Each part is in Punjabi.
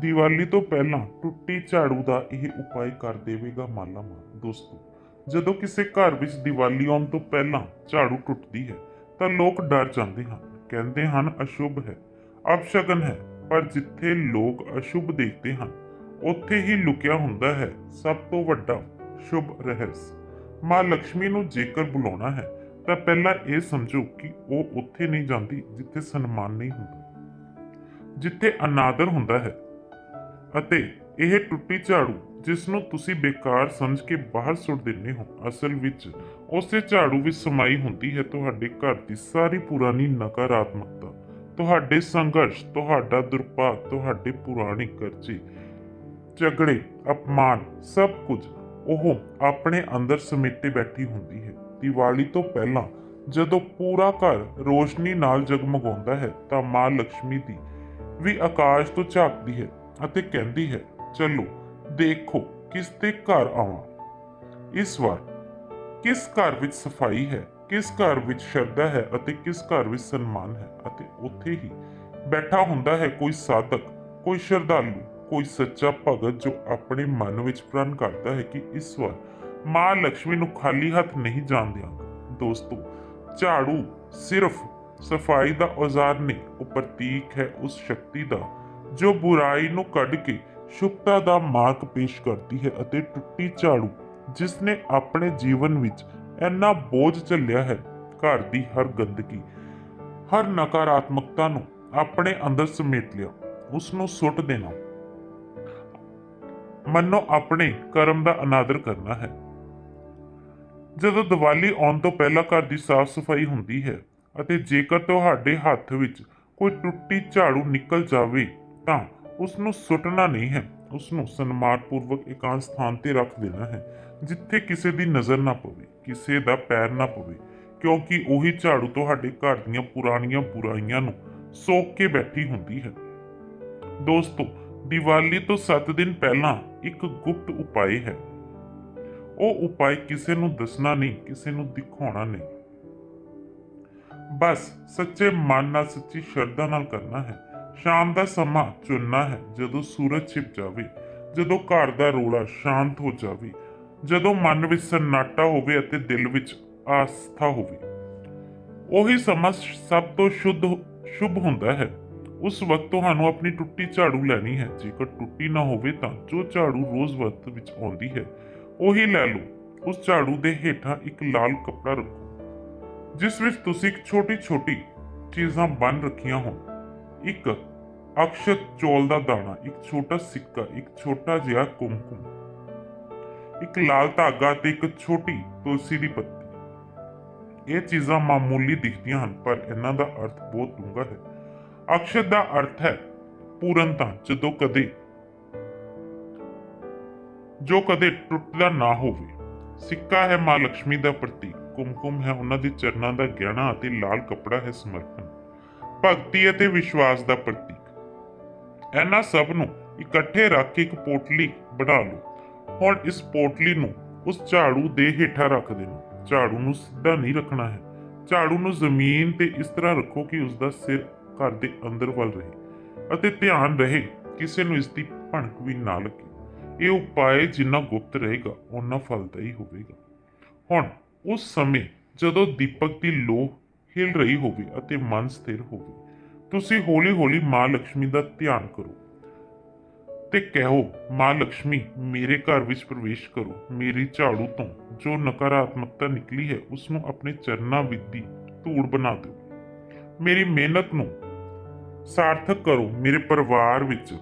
ਦੀਵਾਲੀ ਤੋਂ ਪਹਿਲਾਂ ਟੁੱਟੀ ਝਾੜੂ ਦਾ ਇਹ ਉਪਾਅ ਕਰ ਦੇਵੇਗਾ ਮਾਲਾ ਮਾਲਾਮਾਲ ਦੋਸਤੋ, ਜਦੋਂ ਕਿਸੇ ਘਰ ਵਿੱਚ ਦੀਵਾਲੀ ਆਉਣ ਤੋਂ ਪਹਿਲਾਂ ਝਾੜੂ ਟੁੱਟਦੀ ਹੈ, ਤਾਂ ਲੋਕ ਡਰ ਜਾਂਦੇ ਹਨ। ਕਹਿੰਦੇ ਹਨ, ਅਸ਼ੁਭ ਹੈ, ਅਪਸ਼ਗਨ ਹੈ। ਪਰ ਜਿੱਥੇ ਲੋਕ ਅਸ਼ੁਭ ਦੇਖਦੇ ਹਨ, ਉੱਥੇ ਹੀ ਲੁਕਿਆ ਹੁੰਦਾ ਹੈ ਸਭ ਤੋਂ ਵੱਡਾ ਸ਼ੁਭ ਰਹੱਸ। ਮਾਂ ਲక్ష్ਮੀ ਨੂੰ ਜੇਕਰ ਬੁਲਾਉਣਾ ਹੈ, ਤਾਂ ਪਹਿਲਾਂ ਇਹ ਸਮਝੋ ਕਿ ਉਹ ਉੱਥੇ ਨਹੀਂ ਜਾਂਦੀ ਜਿੱਥੇ ਸਨਮਾਨ ਨਹੀਂ ਹੁੰਦਾ। ਜਿੱਥੇ ਅਨਾਦਰ ਹੁੰਦਾ ਹੈ ਅਤੇ ਇਹ ਟੁੱਟੀ ਝਾੜੂ ਜਿਸ ਨੂੰ ਤੁਸੀਂ ਬੇਕਾਰ ਸਮਝ ਕੇ ਬਾਹਰ ਸੁੱਟ ਦਿੰਦੇ ਹੋ, ਅਸਲ ਵਿੱਚ ਉਸੇ ਝਾੜੂ ਵਿੱਚ ਸਮਾਈ ਹੁੰਦੀ ਹੈ ਤੁਹਾਡੇ ਘਰ ਦੀ ਸਾਰੀ ਪੁਰਾਣੀ ਨਕਾਰਾਤਮਕਤਾ। ਤੁਹਾਡੇ ਸੰਘਰਸ਼, ਤੁਹਾਡਾ ਦੁਰਭਾਗ, ਤੁਹਾਡੇ ਪੁਰਾਣੇ ਕਰਜ਼ੇ, ਝਗੜੇ, ਅਪਮਾਨ, ਸਭ ਕੁਝ ਉਹ ਆਪਣੇ ਅੰਦਰ ਸਮੇਟੇ ਬੈਠੀ ਹੁੰਦੀ ਹੈ। ਦੀਵਾਲੀ ਤੋਂ ਪਹਿਲਾਂ ਜਦੋਂ ਪੂਰਾ ਘਰ ਰੋਸ਼ਨੀ ਨਾਲ ਜਗਮਗਾਉਂਦਾ ਹੈ ਤਾਂ ਮਾਂ ਲక్ష్ਮੀ ਦੀ ਵੀ ਆਕਾਸ਼ ਤੋਂ ਝਾਕਦੀ ਹੈ। ਅਤੇ ਕਹਿੰਦੀ ਹੈ, ਚਲੋ, ਦੇਖੋ ਕਿਸ ਦੇ ਘਰ ਆਵਾਂ। ਇਸ ਵਾਰ ਕਿਸ ਘਰ ਵਿੱਚ ਸਫ਼ਾਈ ਹੈ, ਕਿਸ ਘਰ ਵਿੱਚ ਸ਼ਰਧਾ ਹੈ ਅਤੇ ਕਿਸ ਘਰ ਵਿੱਚ ਸਨਮਾਨ ਹੈ? ਅਤੇ ਉੱਥੇ ਹੀ ਬੈਠਾ ਹੁੰਦਾ ਹੈ ਕੋਈ ਸਾਧਕ, ਕੋਈ ਸ਼ਰਧਾਲੂ, ਕੋਈ ਸੱਚਾ ਭਗਤ ਜੋ ਆਪਣੇ ਮਨ ਵਿੱਚ ਪ੍ਰਣ ਕਰਦਾ ਹੈ ਕਿ ਇਸ ਵਾਰ ਮਾਂ ਲక్ష్ਮੀ ਨੂੰ ਖਾਲੀ ਹੱਥ ਨਹੀਂ ਜਾਣ ਦਿਆਂਗਾ। ਦੋਸਤੋ, ਝਾੜੂ ਸਿਰਫ ਸਫ਼ਾਈ ਦਾ ਔਜ਼ਾਰ ਨਹੀਂ, ਉਹ ਪ੍ਰਤੀਕ ਹੈ ਉਸ ਸ਼ਕਤੀ ਦਾ ਜੋ ਬੁਰਾਈ ਨੂੰ ਕੱਢ ਕੇ ਸ਼ੁਭਤਾ ਦਾ ਮਾਰਗ ਪੇਸ਼ ਕਰਦੀ ਹੈ ਅਤੇ ਟੁੱਟੀ ਝਾੜੂ, ਜਿਸ ਨੇ ਆਪਣੇ ਜੀਵਨ ਵਿੱਚ ਇੰਨਾ ਬੋਝ ਝੱਲਿਆ ਹੈ, ਘਰ ਦੀ ਹਰ ਗੰਦਗੀ, ਹਰ ਨਕਾਰਾਤਮਕਤਾ ਨੂੰ ਆਪਣੇ ਅੰਦਰ ਸਮੇਟ ਲਿਆ ਉਸ ਨੂੰ ਸੁੱਟ ਦੇਣਾ। ਮੰਨੋ, ਆਪਣੇ ਕਰਮ ਦਾ ਅਨਾਦਰ ਕਰਨਾ ਹੈ। ਜਦੋਂ ਦੀਵਾਲੀ ਆਉਣ ਤੋਂ ਪਹਿਲਾਂ ਘਰ ਦੀ ਸਾਫ਼ ਸਫ਼ਾਈ ਹੁੰਦੀ ਹੈ ਅਤੇ ਜੇਕਰ ਤੁਹਾਡੇ ਹੱਥ ਵਿੱਚ ਕੋਈ ਟੁੱਟੀ ਝਾੜੂ ਨਿਕਲ ਜਾਵੇ ਤਾਂ ਉਸ ਨੂੰ ਸੁੱਟਣਾ ਨਹੀਂ ਹੈ। ਉਸ ਨੂੰ ਸਨਮਾਨਪੂਰਵਕ ਇਕਾਂਤ ਸਥਾਨ ਤੇ ਰੱਖ ਦੇਣਾ ਹੈ, ਜਿੱਥੇ ਕਿਸੇ ਦੀ ਨਜ਼ਰ ਨਾ ਪਵੇ, ਕਿਸੇ ਦਾ ਪੈਰ ਨਾ ਪਵੇ, ਕਿਉਂਕਿ ਉਹੀ ਝਾੜੂ ਤੁਹਾਡੇ ਘਰ ਦੀਆਂ ਪੁਰਾਣੀਆਂ ਬੁਰਾਈਆਂ ਨੂੰ ਸੋਕ ਕੇ ਬੈਠੀ ਹੁੰਦੀ ਹੈ। ਦੋਸਤੋ, ਦੀਵਾਲੀ ਤੋਂ 7 ਦਿਨ ਪਹਿਲਾਂ ਇੱਕ ਗੁਪਤ ਉਪਾਅ ਹੈ। ਉਹ ਉਪਾਅ ਕਿਸੇ ਨੂੰ ਦੱਸਣਾ ਨਹੀਂ, ਕਿਸੇ ਨੂੰ ਦਿਖਾਉਣਾ ਨਹੀਂ। ਬਸ, ਸੱਚੇ ਮਨ ਨਾਲ, ਸੱਚੀ ਸ਼ਰਧਾ ਨਾਲ ਕਰਨਾ ਹੈ। ਸ਼ਾਮ ਦਾ ਸਮਾਂ ਚੁਣਨਾ ਹੈ, ਜਦੋਂ ਸੂਰਜ ਛਿਪ ਜਾਵੇ, ਜਦੋਂ ਘਰ ਦਾ ਰੋਲਾ ਸ਼ਾਂਤ ਹੋ ਜਾਵੇ, ਜਦੋਂ ਮਨ ਵਿੱਚ ਸન્ਨਾਟਾ ਹੋਵੇ ਅਤੇ ਦਿਲ ਵਿੱਚ ਆਸਥਾ ਹੋਵੇ। ਉਹੀ ਸਮਾਂ ਸਭ ਤੋਂ ਸ਼ੁੱਧ ਸ਼ੁਭ ਹੁੰਦਾ ਹੈ। ਉਸ ਵਕਤ ਤੁਹਾਨੂੰ ਆਪਣੀ ਟੁੱਟੀ ਝਾੜੂ ਲੈਣੀ ਹੈ। ਜੇਕਰ ਟੁੱਟੀ ਨਾ ਹੋਵੇ ਤਾਂ ਜੋ ਝਾੜੂ ਰੋਜ਼ ਵਰਤ ਵਿੱਚ ਆਉਂਦੀ ਹੈ, ਉਹੀ ਲੈ ਲਓ। ਉਸ ਝਾੜੂ ਦੇ ਹੇਠਾਂ ਇੱਕ ਲਾਲ ਕੱਪੜਾ ਰੱਖੋ, ਜਿਸ ਵਿੱਚ ਤੁਸੀਂ ਇੱਕ ਛੋਟੀ ਛੋਟੀ ਚੀਜ਼ਾਂ ਬੰਨ ਰੱਖੀਆਂ ਹੋਣ। ਇੱਕ ਅਕਸ਼ਤ ਚੌਲ ਦਾ ਦਾਣਾ, ਇੱਕ ਛੋਟਾ ਸਿੱਕਾ, ਇੱਕ ਛੋਟਾ ਜਿਹਾ ਕੁਮਕੁਮ, ਇੱਕ ਲਾਲ ਧਾਗਾ ਤੇ ਇੱਕ ਛੋਟੀ ਤੁਲਸੀ ਦੀ ਪੱਤੀ। ਇਹ ਚੀਜ਼ਾਂ ਮਾਮੂਲੀ ਦਿਖਦੀਆਂ ਹਨ, ਪਰ ਇਹਨਾਂ ਦਾ ਅਰਥ ਬਹੁਤ ਡੂੰਘਾ ਹੈ। ਅਕਸ਼ਤ ਦਾ ਅਰਥ ਹੈ ਪੂਰਨਤਾ, ਜਦੋਂ ਕਦੇ, ਜੋ ਕਦੇ ਟੁੱਟਦਾ ਨਾ ਹੋਵੇ। ਸਿੱਕਾ ਹੈ ਮਾਂ ਲక్ష్ਮੀ ਦਾ ਪ੍ਰਤੀਕ, ਕੁਮਕੁਮ ਹੈ ਉਹਨਾਂ ਦੇ ਚਰਨਾਂ ਦਾ ਗਹਿਣਾ ਅਤੇ ਲਾਲ ਕੱਪੜਾ ਹੈ ਸਮਰਪਣ। ਭਗਤੀ ਅਤੇ ਵਿਸ਼ਵਾਸ ਦਾ ਪ੍ਰਤੀਕ। ਇਹਨਾਂ ਸਭ ਨੂੰ ਇਕੱਠੇ ਰੱਖ ਕੇ ਇੱਕ ਪੋਟਲੀ ਬਣਾ ਲਓ। ਹੁਣ ਇਸ ਪੋਟਲੀ ਨੂੰ ਉਸ ਝਾੜੂ ਦੇ ਹੇਠਾਂ ਰੱਖ ਦੇਣਾ। ਝਾੜੂ ਨੂੰ ਸਿੱਧਾ ਨਹੀਂ ਰੱਖਣਾ ਹੈ। ਝਾੜੂ ਨੂੰ ਜ਼ਮੀਨ ਤੇ ਇਸ ਤਰ੍ਹਾਂ ਰੱਖੋ ਕਿ ਉਸ ਦਾ ਸਿਰ ਘਰ ਦੇ ਅੰਦਰ ਵੱਲ ਰਹੇ ਅਤੇ ਧਿਆਨ ਰਹੇ, ਕਿਸੇ ਨੂੰ ਇਸ ਦੀ ਭਣਕ ਵੀ ਨਾ ਲੱਗੇ। ਇਹ ਉਪਾਅ ਜਿੰਨਾ ਗੁਪਤ ਰਹੇਗਾ, ਓਨਾ ਫਲਦਾਈ ਹੋਵੇਗਾ। ਹੁਣ ਉਸ ਸਮੇਂ ਜਦੋਂ ਦੀਪਕ ਦੀ ਲੋਹ ਹਿਲ ਰਹੀ ਹੋਵੇ ਅਤੇ ਮਨ ਸਥਿਰ ਹੋਵੇ। ਤੁਸੀਂ ਹੌਲੀ-ਹੌਲੀ ਮਾਂ ਲక్ష్ਮੀ ਦਾ ਧਿਆਨ ਕਰੋ ਤੇ ਕਹੋ, ਮਾਂ ਲక్ష్ਮੀ ਮੇਰੇ ਘਰ ਵਿੱਚ ਪ੍ਰਵੇਸ਼ ਕਰੋ। ਮੇਰੀ ਝਾੜੂ ਤੋਂ ਜੋ ਨਕਾਰਾਤਮਕਤਾ ਨਿਕਲੀ ਹੈ ਉਸ ਨੂੰ ਆਪਣੇ ਚਰਨਾਂ ਵਿੱਚ ਦੀ ਧੂੜ ਬਣਾ ਦਿਓ। ਮੇਰੀ ਮਿਹਨਤ ਨੂੰ ਸਾਰਥਕ ਕਰੋ। ਮੇਰੇ ਪਰਿਵਾਰ ਵਿੱਚ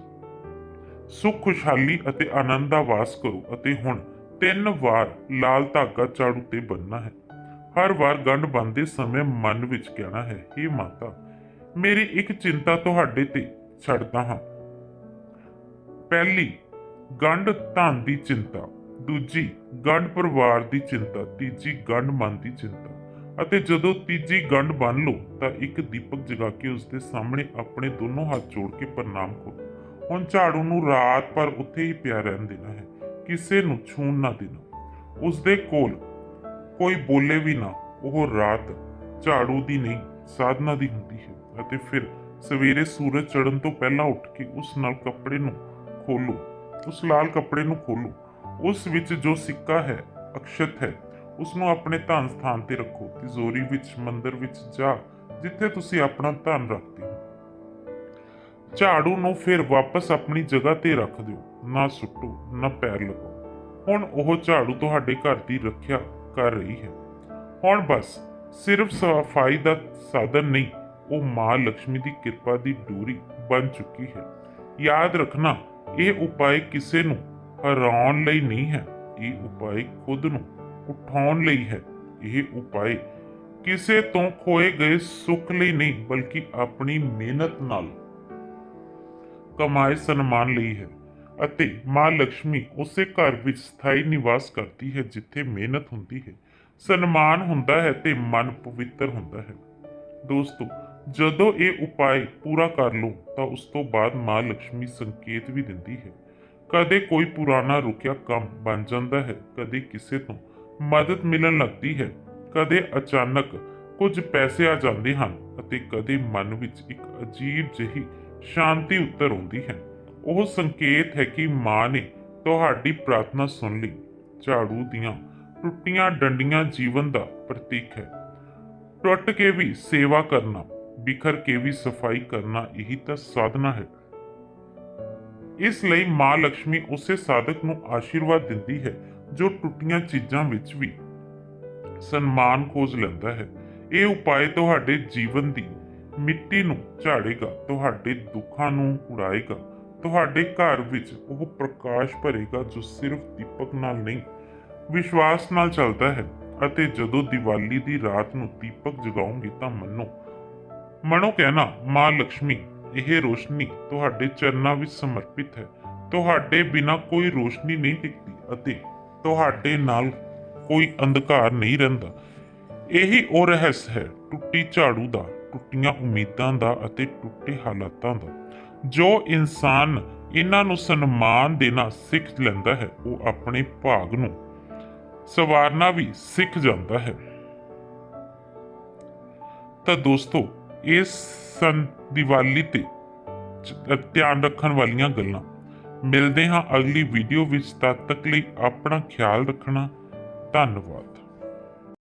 ਸੁਖ, ਖੁਸ਼ਹਾਲੀ ਅਤੇ ਆਨੰਦ ਦਾ ਵਾਸ ਕਰੋ ਅਤੇ ਹੁਣ ਤਿੰਨ ਵਾਰ ਲਾਲ ਧਾਗਾ ਝਾੜੂ ਤੇ ਬੰਨਣਾ ਹੈ। ਹਰ ਵਾਰ ਗੰਢ ਬੰਨਦੇ ਸਮੇਂ ਮਨ ਵਿੱਚ ਕਹਿਣਾ ਹੈ हे ਮਾਤਾ, ਮੇਰੀ ਇੱਕ ਚਿੰਤਾ ਤੁਹਾਡੇ ਤੇ ਛੱਡਦਾ ਹਾਂ। ਪਹਿਲੀ, ਗੰਢ ਧਨ ਦੀ ਚਿੰਤਾ। ਦੂਜੀ, ਗੰਢ ਪਰਿਵਾਰ ਦੀ ਚਿੰਤਾ। ਤੀਜੀ, ਗੰਢ ਮਨ ਦੀ ਚਿੰਤਾ। ਅਤੇ ਜਦੋਂ ਤੀਜੀ ਗੰਢ ਬੰਨ ਲਓ, ਤਾਂ ਇੱਕ ਦੀਪਕ ਜਗਾ ਕੇ ਉਸ ਦੇ ਸਾਹਮਣੇ ਆਪਣੇ ਦੋਨੋਂ ਹੱਥ ਜੋੜ ਕੇ ਪ੍ਰਣਾਮ ਕਰੋ। ਹੁਣ ਝਾੜੂ ਨੂੰ ਰਾਤ ਭਰ ਉੱਥੇ ਹੀ ਪਿਆ ਰਹਿਣ ਦੇਣਾ ਹੈ। ਕਿਸੇ ਨੂੰ ਛੂਣ ਨਾ ਦੇਣਾ। ਉਸ ਦੇ ਕੋਲ ਕੋਈ ਬੋਲੇ ਵੀ ਨਾ, ਉਹ ਰਾਤ ਝਾੜੂ ਦੀ ਨਹੀਂ, ਸਾਧਨਾ ਦੀ ਹੁੰਦੀ ਹੈ। ਅਤੇ ਫਿਰ ਸਵੇਰੇ ਸੂਰਜ ਚੜ੍ਹਨ ਤੋਂ ਪਹਿਲਾਂ ਉੱਠ ਕੇ ਉਸ ਨਾਲ ਕੱਪੜੇ ਨੂੰ ਖੋਲੋ ਉਸ ਲਾਲ ਕੱਪੜੇ ਨੂੰ ਖੋਲੋ ਉਸ ਵਿੱਚ ਜੋ ਸਿੱਕਾ ਹੈ, ਅਕਸ਼ਤ ਹੈ ਉਸ ਨੂੰ ਆਪਣੇ ਧਨ ਸਥਾਨ ਤੇ ਰੱਖੋ ਤਿਜੋਰੀ ਵਿੱਚ, ਮੰਦਰ ਵਿੱਚ ਜਾ, ਜਿੱਥੇ ਤੁਸੀਂ ਆਪਣਾ ਧਨ ਰੱਖਦੇ ਹੋ। ਝਾੜੂ ਨੂੰ ਫਿਰ ਵਾਪਸ ਆਪਣੀ ਜਗ੍ਹਾ ਤੇ ਰੱਖ ਦਿਓ, ਨਾ ਸੁੱਟੋ, ਨਾ ਪੈਰ ਲਗਾਓ। ਹੁਣ ਉਹ ਝਾੜੂ ਤੁਹਾਡੇ ਘਰ ਦੀ ਰੱਖਿਆ ਕਰ ਰਹੀ ਹੈ। ਹੁਣ ਬਸ ਸਿਰਫ ਸਫ਼ਾਈ ਦਾ ਸਾਧਨ ਨਹੀਂ, ਉਹ ਮਾਂ ਲక్ష్ਮੀ ਦੀ ਕਿਰਪਾ ਦੀ ਡੋਰੀ ਬਣ ਚੁੱਕੀ ਹੈ। ਯਾਦ ਰੱਖਣਾ, ਇਹ ਉਪਾਅ ਕਿਸੇ ਨੂੰ ਹਰਾਉਣ ਲਈ ਨਹੀਂ ਹੈ, ਇਹ ਉਪਾਏ ਖੁਦ ਨੂੰ ਉਠਾਉਣ ਲਈ ਹੈ। ਇਹ ਉਪਾਏ ਕਿਸੇ ਤੋਂ ਖੋਏ ਗਏ ਸੁੱਖ ਲਈ ਨਹੀਂ, ਬਲਕਿ ਆਪਣੀ ਮਿਹਨਤ ਨਾਲ ਕਮਾਏ ਸਨਮਾਨ ਲਈ ਹੈ। ਅਤੇ ਮਾਂ ਲక్ష్ਮੀ ਉਸੇ ਘਰ ਵਿੱਚ ਸਥਾਈ ਨਿਵਾਸ ਕਰਦੀ ਹੈ ਜਿੱਥੇ ਮਿਹਨਤ ਹੁੰਦੀ ਹੈ, ਸਨਮਾਨ ਹੁੰਦਾ ਹੈ ਤੇ ਮਨ ਪਵਿੱਤਰ ਹੁੰਦਾ ਹੈ। ਦੋਸਤੋ, ਜਦੋਂ ਇਹ ਉਪਾਏ ਪੂਰਾ ਕਰ ਲਓ ਤਾਂ ਉਸ ਤੋਂ ਬਾਅਦ ਮਾਂ ਲక్ష్ਮੀ ਸੰਕੇਤ ਵੀ ਦਿੰਦੀ ਹੈ। ਕਦੇ ਕੋਈ ਪੁਰਾਣਾ ਰੁਕਿਆ ਕੰਮ ਬਣ ਜਾਂਦਾ ਹੈ, ਕਦੇ ਕਿਸੇ ਤੋਂ ਮਦਦ ਮਿਲਣ ਲੱਗਦੀ ਹੈ, ਕਦੇ ਅਚਾਨਕ ਕੁਝ ਪੈਸੇ ਆ ਜਾਂਦੇ ਹਨ ਅਤੇ ਕਦੇ ਮਨ ਵਿੱਚ ਇੱਕ ਅਜੀਬ ਜਿਹੀ ਸ਼ਾਂਤੀ ਉਤਰ ਆਉਂਦੀ ਹੈ। ਉਹ ਸੰਕੇਤ ਹੈ ਕਿ ਮਾਂ ਨੇ ਤੁਹਾਡੀ ਪ੍ਰਾਰਥਨਾ ਸੁਣ ਲਈ। ਝਾੜੂ ਦੀਆਂ ਟੁੱਟੀਆਂ ਡੰਡੀਆਂ ਜੀਵਨ ਦਾ ਪ੍ਰਤੀਕ ਹੈ। ਟੁੱਟ ਕੇ ਵੀ ਸੇਵਾ ਕਰਨਾ, ਬਿਖਰ ਕੇ ਵੀ ਸਫ਼ਾਈ ਕਰਨਾ ਇਹੀ ਤਾਂ ਸਾਧਨਾ ਹੈ। ਇਸ ਲਈ ਮਾਂ ਲక్ష్ਮੀ ਉਸੇ ਸਾਧਕ ਨੂੰ ਆਸ਼ੀਰਵਾਦ ਦਿੰਦੀ ਹੈ, ਜੋ ਟੁੱਟੀਆਂ ਚੀਜ਼ਾਂ ਵਿੱਚ ਵੀ ਸਨਮਾਨ ਖੋਜ ਲੈਂਦਾ ਹੈ। ਇਹ ਉਪਾਅ ਤੁਹਾਡੇ ਜੀਵਨ ਦੀ ਮਿੱਟੀ ਨੂੰ ਝਾੜੇਗਾ, ਤੁਹਾਡੇ ਦੁੱਖਾਂ ਨੂੰ ਉਡਾਏਗਾ। ਤੁਹਾਡੇ ਘਰ ਵਿੱਚ ਉਹ ਪ੍ਰਕਾਸ਼ ਭਰੇਗਾ ਜੋ ਸਿਰਫ ਦੀਪਕ ਨਾਲ ਨਹੀਂ, ਵਿਸ਼ਵਾਸ ਨਾਲ ਚੱਲਦਾ ਹੈ ਅਤੇ ਜਦੋਂ ਦੀਵਾਲੀ ਦੀ ਰਾਤ ਨੂੰ ਦੀਪਕ ਜਗਾਉਂਗੇ ਤਾਂ ਮੰਨੋ, ਮਨੋ ਕਹਿਣਾ, ਮਾਂ ਲక్ష్ਮੀ ਇਹ ਰੋਸ਼ਨੀ ਤੁਹਾਡੇ ਚਰਨਾਂ ਵਿੱਚ ਸਮਰਪਿਤ ਹੈ। ਤੁਹਾਡੇ ਬਿਨਾ ਕੋਈ ਰੋਸ਼ਨੀ ਨਹੀਂ ਟਿਕਦੀ ਅਤੇ ਤੁਹਾਡੇ ਨਾਲ ਕੋਈ ਅੰਧਕਾਰ ਨਹੀਂ ਰਹਿੰਦਾ। ਇਹੀ ਉਹ ਰਹੱਸ ਹੈ, ਟੁੱਟੀ ਝਾੜੂ ਦਾ, ਟੁੱਟੀਆਂ ਉਮੀਦਾਂ ਦਾ ਅਤੇ ਟੁੱਟੇ ਹਾਲਾਤਾਂ ਦਾ। ਜੋ ਇਨਸਾਨ ਇਹਨਾਂ ਨੂੰ ਸਨਮਾਨ ਦੇਣਾ ਸਿੱਖ ਲੈਂਦਾ ਹੈ, ਉਹ ਆਪਣੇ ਭਾਗ ਨੂੰ ਸਵਾਰਨਾ ਵੀ ਸਿੱਖ ਜਾਂਦਾ ਹੈ। ਤਾਂ ਦੋਸਤੋ, ਇਸ ਸਨ ਦੀਵਾਲੀ ਤੇ ਧਿਆਨ ਰੱਖਣ ਵਾਲੀਆਂ ਗੱਲਾਂ। ਮਿਲਦੇ ਹਾਂ ਅਗਲੀ ਵੀਡੀਓ ਵਿੱਚ, ਤਦ ਤੱਕ ਲਈ ਆਪਣਾ ਖਿਆਲ ਰੱਖਣਾ। ਧੰਨਵਾਦ।